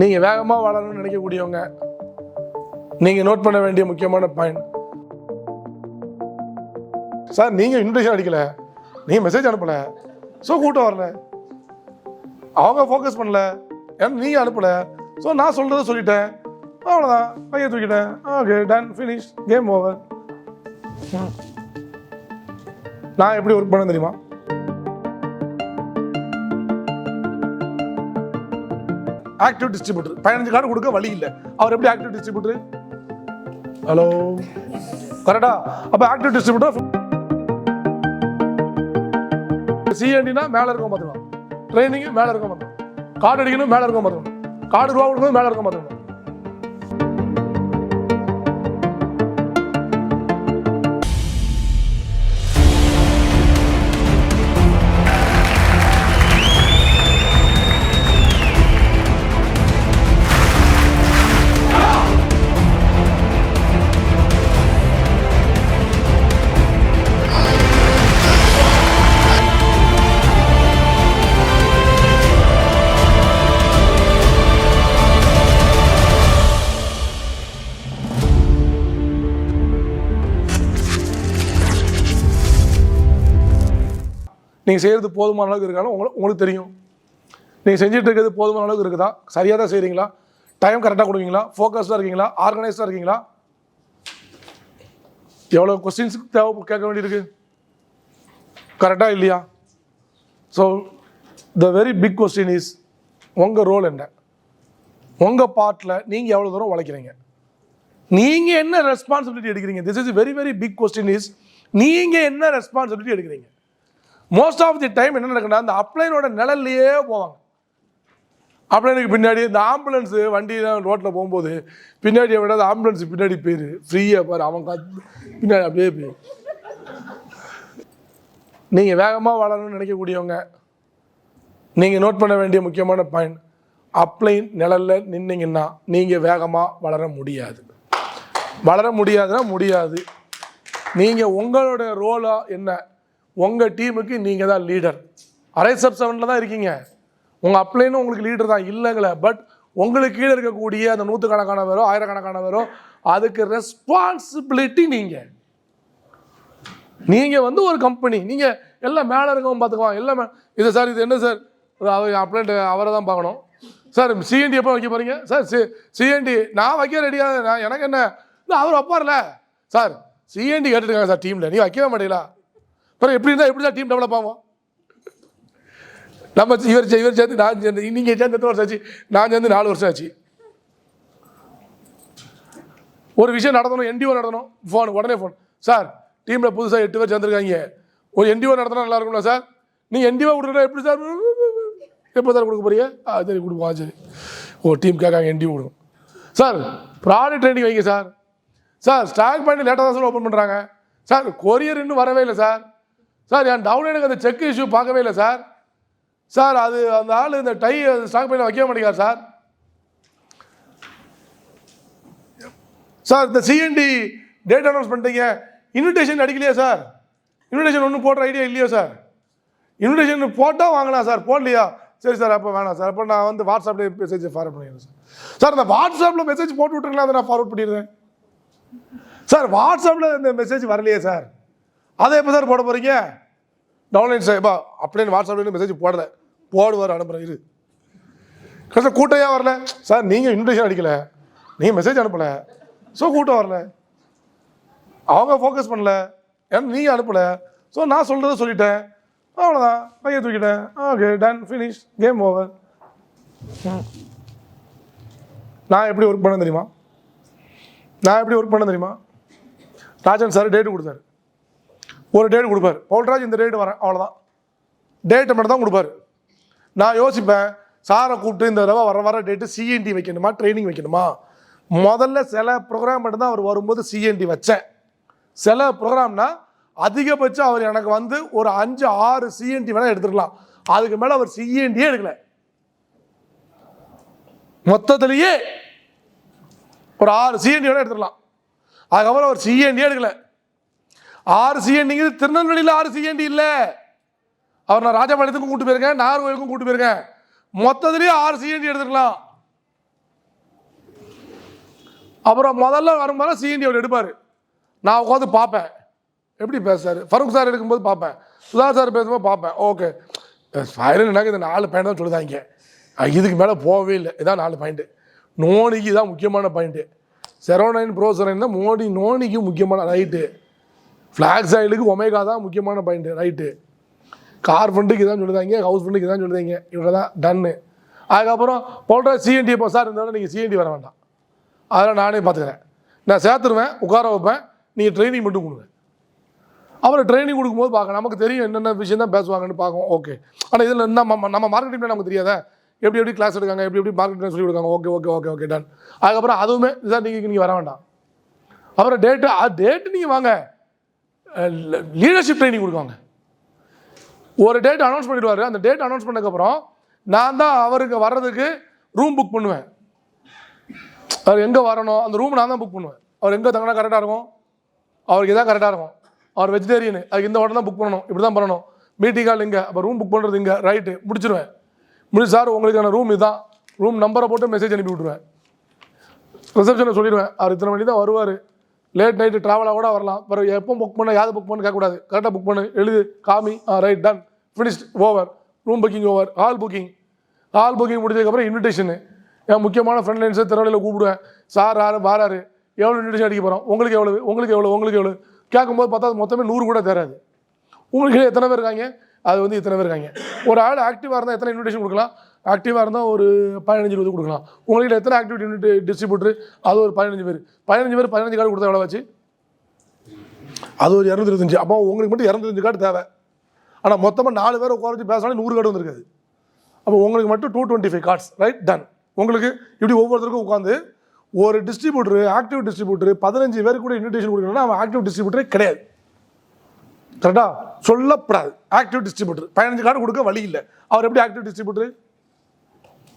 நீங்கள் வேகமாக வளரணும்னு நினைக்கக்கூடியவங்க நீங்கள் நோட் பண்ண வேண்டிய முக்கியமான பாயிண்ட் சார் நீங்கள் இன்விடேஷன் அடிக்கலை. நீங்கள் மெசேஜ் அனுப்பலை. ஸோ கூட்டம் வரல. அவங்க ஃபோக்கஸ் பண்ணல. ஏன்னா நீங்கள் அனுப்பலை. ஸோ நான் சொல்கிறத சொல்லிட்டேன். அவ்வளோதான் கையை தூக்கிட்டேன். Okay done finish game over நான் எப்படி ஒர்க் பண்ண தெரியுமா? ஆக்டிவ் டிஸ்ட்ரிபியூட்டர் பதினஞ்சு கார்டு கொடுக்க வழி இல்லை. அவர் எப்படி ஆக்டிவ் டிஸ்ட்ரிபியூட்டர் ஹலோ கரெக்டா அப்போ ஆக்டிவ் டிஸ்ட்ரிபியூட்டர் சிஎன்டினா மேலே இருக்க பார்த்துக்கலாம். ட்ரைனிங் மேலே இருக்க பார்த்துக்கலாம். கார்டு அடிக்கணும் மேலே இருக்க பார்த்துக்கணும் கார்டு ரூபா கொடுக்கணும் மேலே இருக்க பார்த்துக்கணும் நீங்கள் செய்கிறது போதுமான அளவுக்கு இருக்காலும் உங்களுக்கு உங்களுக்கு தெரியும். நீங்கள் செஞ்சுட்டு இருக்கிறது போதுமான அளவுக்கு இருக்குதா? சரியாக தான் செய்கிறீங்களா டைம் கரெக்டாக கொடுவீங்களா ஃபோக்கஸ்டாக இருக்கீங்களா? ஆர்கனைஸ்டாக இருக்கீங்களா? எவ்வளோ கொஸ்டின்ஸுக்கு தேவை கேட்க வேண்டியிருக்கு? கரெக்டாக இல்லையா? So the very big question is உங்கள் ரோல் என்ன? உங்கள் பார்ட்டில் நீங்கள் எவ்வளோ தூரம் உழைக்கிறீங்க? நீங்கள் என்ன ரெஸ்பான்சிபிலிட்டி எடுக்கிறீங்க? This is very very big question is நீங்கள் என்ன ரெஸ்பான்சிபிலிட்டி எடுக்கிறீங்க? மோஸ்ட் ஆஃப் தி டைம் என்ன நடக்குன்னா அந்த அப்ளைனோட நிழல்லையே போவாங்க. அப்ளைனுக்கு பின்னாடி இந்த ஆம்புலன்ஸ் வண்டியில் ரோட்டில் போகும்போது பின்னாடியை விட அந்த ஆம்புலன்ஸ் பின்னாடி போயிரு. ஃப்ரீயாக பாரு அவன் பின்னாடி அப்படியே போயிரு. நீங்கள் வேகமாக வளரணும்னு நினைக்கக்கூடியவங்க நீங்கள் நோட் பண்ண வேண்டிய முக்கியமான பாயிண்ட் அப்ளைன் நிழலில் நின்னீங்கன்னா நீங்கள் வேகமாக வளர முடியாது. வளர முடியாதுன்னா முடியாது. நீங்கள் உங்களோட ரோலாக என்ன? உங்கள் டீமுக்கு நீங்கள் தான் லீடர் அரை சப் செவனில் தான் இருக்கீங்க. உங்கள் அப்ளைனும் உங்களுக்கு லீடர் தான் இல்லைங்களே பட் உங்களுக்கு கீழே இருக்கக்கூடிய அந்த நூற்றுக்கணக்கானவரோ ஆயிரக்கணக்கானவரோ அதுக்கு ரெஸ்பான்சிபிலிட்டி நீங்கள் நீங்கள் வந்து ஒரு கம்பெனி நீங்கள் எல்லாம் மேலே இருக்கவும் பார்த்துக்குவாங்க எல்லாம் மே- இது சார் இது என்ன சார் அவர் அப்ளைண்ட் அவரை தான் பார்க்கணும். சார் சிஎன்டி எப்போ வைக்க போகிறீங்க சார் சி சிஎன்டி நான் வைக்க ரெடியாக நான் எனக்கு என்ன? இல்லை அவர் வைப்பார்ல. சார் சிஎன்டி கேட்டுருக்காங்க சார் டீமில் நீ வைக்கவே மாட்டீங்களா? அப்புறம் எப்படி இருந்தால் எப்படி தான் டீம் டெவலப் ஆகும்? நம்ம இவர் இவர் சேர்ந்து நான் சேர்ந்து நீங்கள் சேர்ந்து எத்தனை வருஷம் ஆச்சு? நான் சேர்ந்து நாலு வருஷம் ஆச்சு. ஒரு விஷயம் நடத்தணும் என்டிஓ நடத்தணும். ஃபோன் உடனே ஃபோன் சார் டீமில் புதுசாக எட்டு பேர் சேர்ந்துருக்காங்க. ஒரு என்டிஓ நடத்தினா நல்லா இருக்கும்ல சார் நீங்கள் என்டிஓ கொடுக்குறா எப்படி சார் எப்போ சார் கொடுக்க போறீங்க? ஆ சரி கொடுப்போம் ஆ, சரி. ஓ டீம் கேட்காங்க என்டிஓ கொடுக்கும் சார் ப்ராடக்ட் ட்ரெயினிங் வைங்க சார் சார் ஸ்டாக் பாயிண்ட் லேட்டாக தான் சார் ஓப்பன் பண்ணுறாங்க சார் கொரியர் இன்னும் வரவே இல்லை சார் சார் என் டவுன் எனக்கு அந்த செக் இஷ்யூ பார்க்கவே இல்லை சார். சார் அது அந்த ஆள் இந்த டை ஸ்டாக் பண்ணி வைக்க மாட்டேங்கிறார் சார். சார் இந்த சிஎன்டி டேட் அனௌன்ஸ் பண்ணிட்டீங்க. இன்விடேஷன் அடிக்கலையா சார்? இன்விடேஷன் ஒன்றும் போடுற ஐடியா இல்லையா சார்? இன்விடேஷன் போட்டால் வாங்கலாம் சார். போடலையா? சரி சார் அப்போ வேணாம் சார். அப்போ நான் வந்து வாட்ஸ்அப்லேயே மெசேஜ் ஃபார்வர்ட் பண்ணிடுறேன் சார். சார் இந்த வாட்ஸ்அப்பில் மெசேஜ் போட்டு விட்டுருங்களா அதை நான் ஃபார்வர்ட் பண்ணிடுறேன். சார் வாட்ஸ்அப்பில் இந்த மெசேஜ் வரலையே சார். அதை எப்போ சார் போட போகிறீங்க டவுன்லைன் சார் எப்பா அப்படியே வாட்ஸ்அப்லேருந்து மெசேஜ் போடல. போடுவார் அனுப்புகிறேன் இரு. கடைசியில் கூட்டம் ஏன் வரல. சார் நீங்கள் இன்விடேஷன் அடிக்கலை. நீங்கள் மெசேஜ் அனுப்பலை. ஸோ கூட்டம் வரல. அவங்க ஃபோக்கஸ் பண்ணல. ஏன்னா நீங்கள் அனுப்பலை? ஸோ நான் சொல்கிறத சொல்லிட்டேன். அவ்வளோதான் பையன் தூக்கிட்டேன். Okay done finish game over நான் எப்படி ஒர்க் பண்ண தெரியுமா? நான் எப்படி ஒர்க் பண்ண தெரியுமா? ராஜன் சார் டேட்டு கொடுத்தாரு. ஒரு டேட் கொடுப்பார். பவுல்ராஜ் இந்த டேட் வரேன் அவ்வளோதான் டேட்டை மட்டும் தான் கொடுப்பாரு. நான் யோசிப்பேன் சாரை கூப்பிட்டு இந்த தடவை வர வர டேட்டு சிஎன்டி வைக்கணுமா ட்ரைனிங் வைக்கணுமா? முதல்ல சில ப்ரோக்ராம் மட்டும்தான் அவர் வரும்போது சிஎன்டி வச்சேன். சில ப்ரோக்ராம்னா அதிகபட்சம் அவர் எனக்கு வந்து ஒரு அஞ்சு ஆறு சிஎன்டி வேணால் எடுத்துக்கலாம் அதுக்கு மேலே அவர் சிஎன்டியே எடுக்கல. மொத்தத்திலேயே ஒரு ஆறு சிஎன்டி வேணால் எடுத்துக்கலாம் அதுக்கப்புறம் அவர் சிஎன்டியே எடுக்கலை. ஆறு சிஎன்டிங்கிறது திருநெல்வேலியில் ஆறு சிஎன்டி இல்லை. அவர் நான் ராஜபாளையத்துக்கும் கூட்டு போயிருக்கேன் நாகர்கோயிலுக்கும் கூட்டு போயிருக்கேன். மொத்தத்திலேயே ஆறு சிஎன்டி எடுத்துக்கலாம். அப்புறம் முதல்ல வரும்போது சிஎன்டி அவர் எடுப்பார். நான் உட்காந்து பார்ப்பேன். எப்படி பேசுறாரு? ஃபருக் சார் எடுக்கும்போது பார்ப்பேன். சுதா சார் பேசும்போது பார்ப்பேன். ஓகே. ஃபைனல் எனக்கு இந்த நாலு பாயிண்ட் தான் சொல்லுதாங்க. இதுக்கு மேலே போகவே இல்லை. இதான் நாலு பாயிண்ட்டு நோனிக்கு தான் முக்கியமான பாயிண்ட்டு செரோனைன் ப்ரோசரைன் தான் மோடி நோனிக்கு முக்கியமான ரைட்டு ஃப்ளாக்ஸ் ஆயிலுக்கு ஒமேகா தான் முக்கியமான பாயிண்ட்டு ரைட்டு கார் ஃபண்டுக்கு இதான் சொல்லுதாங்க ஹவுஸ் ஃபண்டுக்கு இதான் சொல்லுதாங்க. இவ்வளோ தான் டன்னு அதுக்கப்புறம் போல்ற சிஎன்டி இப்போ சார் இருந்தாலும் நீங்கள் சிஎன்டி வர வேண்டாம். அதெல்லாம் நானே பார்த்துக்கிறேன். நான் சேர்த்துருவேன் உட்கார வைப்பேன் நீங்கள் ட்ரைனிங் மட்டும் கொடுங்க. அப்புறம் ட்ரைனிங் கொடுக்கும்போது பார்க்க நமக்கு தெரியும் என்னென்ன விஷயம் தான் பேசுவாங்கன்னு பார்க்கும் ஓகே ஆனால் இதில் நம்ம நம்ம மார்க்கெட்டிங் நமக்கு தெரியாதா? எப்படி எப்படி கிளாஸ் எடுக்காங்க எப்படி எப்படி மார்க்கெட்டிங் சொல்லி கொடுக்காங்க? Okay okay okay okay done அதுக்கப்புறம் அதுவுமே இதான் நீங்கள் நீங்கள் வர வேண்டாம். அப்புறம் டேட்டு டேட்டு நீங்கள் வாங்க. லீடர்ஷிப் ட்ரைனிங் கொடுக்காங்க ஒரு டேட் அனௌன்ஸ் பண்ணிடுவார். அந்த டேட் அனௌன்ஸ் பண்ணதுக்கப்புறம் நான் தான் அவருக்கு வர்றதுக்கு ரூம் புக் பண்ணுவேன். அவர் எங்கே வரணும்? அந்த ரூம் நான் தான் புக் பண்ணுவேன். அவர் எங்கே தங்கினா கரெக்டாக இருக்கும்? அவருக்கு இதான் கரெக்டாக இருக்கும். அவர் வெஜிடேரியனு அதுக்கு இந்த உடனே தான் புக் பண்ணணும். இப்படி தான் பண்ணணும். மீட்டிங் கால் இங்கே அப்போ ரூம் புக் பண்ணுறது இங்கே ரைட்டு முடிச்சிருவேன். முடிச்சு சார் உங்களுக்கான ரூம் இதுதான் ரூம் நம்பரை போட்டு மெசேஜ் அனுப்பி விட்ருவேன் ரிசப்ஷனில் சொல்லிடுவேன். அவர் இத்தனை மணி தான் வருவார். லேட் நைட்டு ட்ராவலாக கூட வரலாம். பிறகு எப்போ புக் பண்ண யாரும் புக் பண்ண கேட்கக்கூடாது. கரெக்டாக புக் பண்ணு எழுது காமி right done finished over room booking over hall booking hall booking முடிஞ்சதுக்கப்புறம் இன்விடேஷனு என் முக்கியமான ஃப்ரெண்ட் லைன்ஸை திருவள்ளியில் கூப்பிடுவேன். சார் ஆறு வாராரு. எவ்வளோ இன்விடேஷன் அடிக்க போகிறோம் உங்களுக்கு எவ்வளவு? உங்களுக்கு எவ்வளோ உங்களுக்கு எவ்வளோ கேட்கும்போது பார்த்தா அது மொத்தமே நூறு கூட தராது உங்களுக்கு எத்தனை பேர் இருக்காங்க? அது வந்து இத்தனை பேர் இருக்காங்க. ஒரு ஆள் ஆக்டிவாக இருந்தால் எத்தனை இன்விடேஷன் கொடுக்கலாம்? ஆக்டிவாக இருந்தால் ஒரு பதினஞ்சு இருபது கொடுக்கலாம். உங்களுக்கு எத்தனை ஆக்டிவிட்டி யூனிட் டிஸ்ட்ரிபியூட்டர் அது ஒரு பதினஞ்சு பேர். பதினஞ்சு பேர் பதினஞ்சு கார்டு கொடுத்தா எவ்வளோ வச்சு அது ஒரு இரநூத்தி இருபத்தஞ்சு. அப்போ உங்களுக்கு மட்டும் இரநூத்தஞ்சு கார்டு தேவை. ஆனால் மொத்தமாக நாலு பேர் உட்கார வச்சு பேசினாலும் நூறு கார்டு வந்திருக்காது. அப்போ உங்களுக்கு மட்டும் two twenty five cards right done உங்களுக்கு இப்படி ஒவ்வொருத்தருக்கும் உட்காந்து ஒரு டிஸ்ட்ரிபியூட்டர் ஆக்டிவ் டிஸ்ட்ரிபியூட்டர் பதினஞ்சு பேருக்கு கூட இன்விடேஷன் கொடுக்கணும்னா அவன் ஆக்டிவ் டிஸ்ட்ரிபியூட்டரே கிடையாது. கரெக்டாக சொல்லப்படாது. ஆக்டிவ் டிஸ்ட்ரிபியூட்டர் பதினஞ்சு கார்டு கொடுக்க வழி இல்லை. அவர் எப்படி ஆக்டிவ் டிஸ்ட்ரிபியூட்டர்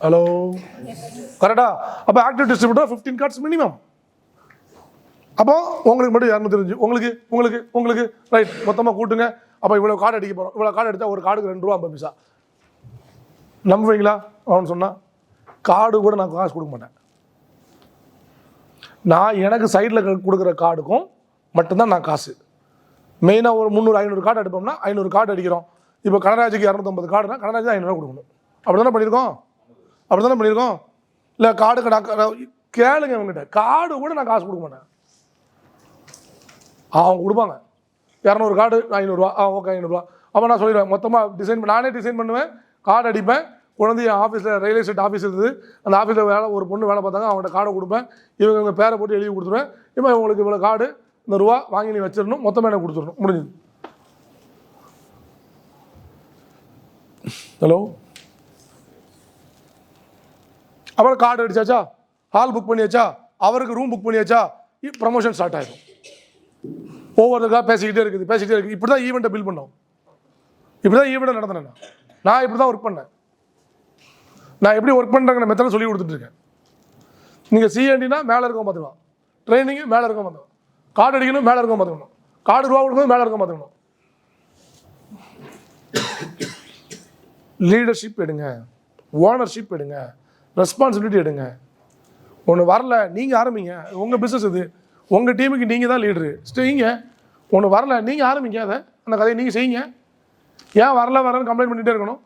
ஹலோ கரெக்டா அப்போ active distributor fifteen cards minimum அப்போ உங்களுக்கு மட்டும் இரநூத்தி தெரிஞ்சு உங்களுக்கு உங்களுக்கு உங்களுக்கு. ரைட் மொத்தமாக கூட்டுங்க. அப்போ இவ்வளோ கார்டு அடிக்க போகிறோம் இவ்வளோ கார்டு எடுத்தால் ஒரு கார்டுக்கு ரெண்டு ரூபா ஐம்பது பைசா. நம்புவீங்களா? அவன் சொன்னால் கார்டு கூட நான் காசு கொடுக்க மாட்டேன். நான் எனக்கு சைடில் கொடுக்குற கார்டுக்கும் மட்டும்தான் நான் காசு. மெயினாக ஒரு முந்நூறு ஐநூறு கார்டு எடுப்போம்னா ஐநூறு கார்டு அடிக்கிறோம். இப்போ கடராஜுக்கு இரநூத்தம்பது கார்டுனா கனராஜ் ஐநூறுரூவா கொடுக்கணும். அப்படி தானே பண்ணியிருக்கோம்? அப்படி தானே பண்ணியிருக்கோம்? இல்லை கார்டு நான் கேளுங்க அவங்ககிட்ட கார்டு கூட நான் காசு கொடுக்க மாட்டேன். அவங்க கொடுப்பாங்க. இரநூறு கார்டு ஐநூறுரூவா ஆ ஓகே ஐநூறுரூவா அப்போ நான் சொல்லிடுவேன். மொத்தமாக டிசைன் நானே டிசைன் பண்ணுவேன். கார்டு அடிப்பேன். குழந்தை என் ஆஃபீஸில் ரயில்வே ஸ்டேட் ஆஃபீஸ் இருந்தது அந்த ஆஃபீஸில் வேலை ஒரு பொண்ணு வேலை பார்த்தாங்க. அவங்கள்ட்ட கார்டை கொடுப்பேன். இவங்க இவங்க பேரை போட்டு எழுதி கொடுத்துருவேன். இப்போ உங்களுக்கு இவ்வளோ கார்டு இந்த ரூபா வாங்கி நீ வச்சிடணும். மொத்தமாக எனக்கு கொடுத்துடணும். முடிஞ்சது. ஹலோ அப்புறம் கார்டு அடிச்சாச்சா? ஹால் புக் பண்ணியாச்சா? அவருக்கு ரூம் புக் பண்ணியாச்சா? ப்ரமோஷன் ஸ்டார்ட் ஆகிடும் ஒவ்வொருத்தருக்காக பேசிக்கிட்டே இருக்குது பேசிக்கிட்டே இருக்குது. இப்படி தான் ஈவெண்ட்டை பில் பண்ணோம். இப்படி தான் ஈவெண்ட்டை நடத்தினேன் நான். இப்படி தான் ஒர்க் பண்ணேன். நான் எப்படி ஒர்க் பண்ணுறேங்கிற மெத்தட் சொல்லி கொடுத்துட்ருக்கேன் நீங்கள் சிஎன்டினா மேலே இருக்கோம் பார்த்துக்கலாம். ட்ரைனிங்கு மேலே இருக்கோம் பார்த்துக்கணும் கார்டு அடிக்கணும் மேலே இருக்கோம் பார்த்துக்கணும். கார்டு ரூபா கொடுக்கணும் மேலே இருக்கோம் பார்த்துக்கணும். லீடர்ஷிப் எடுங்க. ஓனர்ஷிப் எடுங்க. ரெஸ்பான்சிபிலிட்டி எடுங்க. ஒன்று வரல நீங்கள் ஆரம்பிங்க. உங்கள் பிஸ்னஸ் இது. உங்கள் டீமுக்கு நீங்கள் தான் லீடரு செய்யுங்க. ஒன்று வரல நீங்கள் ஆரம்பிங்க அதை. அந்த கதையை நீங்கள் செய்யுங்க. ஏன் வரல வரலன்னு கம்ப்ளைண்ட் பண்ணிகிட்டே இருக்கணும்?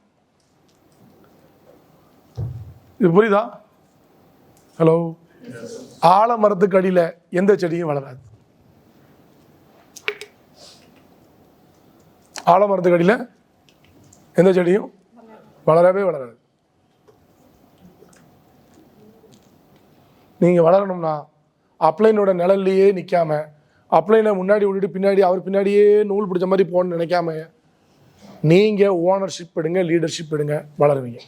இது புரியுதா? ஹலோ ஆலமரத்துக்கு அடியில் எந்த செடியும் வளராது. ஆலமரத்துக்கு அடியில் எந்த செடியும் வளரவே வளராது. நீங்கள் வளரணும்னா அப்ளைனோட நிழல்லையே நிற்காம அப்ளைனை முன்னாடி விட்டுட்டு பின்னாடி அவர் பின்னாடியே நூல் பிடிச்ச மாதிரி போகணும்னு நினைக்காம நீங்கள் ஓனர்ஷிப் எடுங்க லீடர்ஷிப் எடுங்க வளருவீங்க.